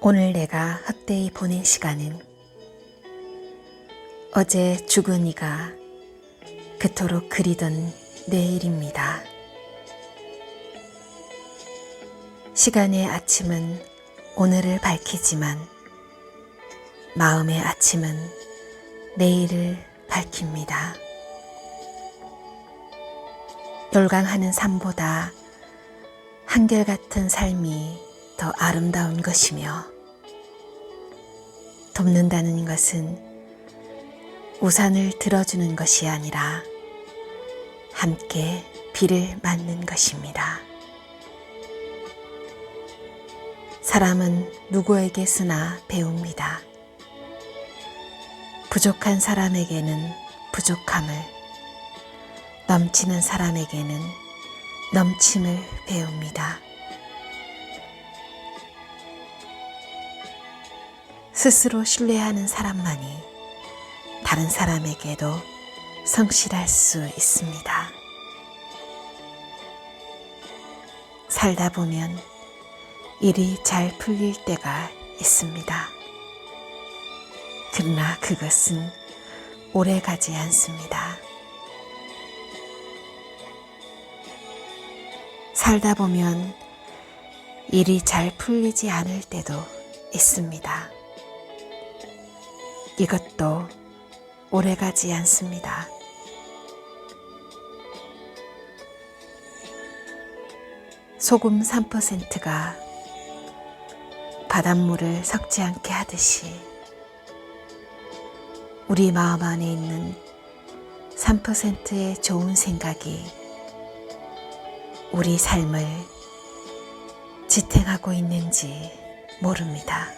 오늘 내가 헛되이 보낸 시간은 어제 죽은 이가 그토록 그리던 내일입니다. 시간의 아침은 오늘을 밝히지만 마음의 아침은 내일을 밝힙니다. 열광하는 삶보다 한결같은 삶이 더 아름다운 것이며 돕는다는 것은 우산을 들어주는 것이 아니라 함께 비를 맞는 것입니다. 사람은 누구에게 쓰나 배웁니다. 부족한 사람에게는 부족함을, 넘치는 사람에게는 넘침을 배웁니다. 스스로 신뢰하는 사람만이 다른 사람에게도 성실할 수 있습니다. 살다 보면 일이 잘 풀릴 때가 있습니다. 그러나 그것은 오래 가지 않습니다. 살다 보면 일이 잘 풀리지 않을 때도 있습니다. 이것도 오래 가지 않습니다. 소금 3%가 바닷물을 섞지 않게 하듯이 우리 마음 안에 있는 3%의 좋은 생각이 우리 삶을 지탱하고 있는지 모릅니다.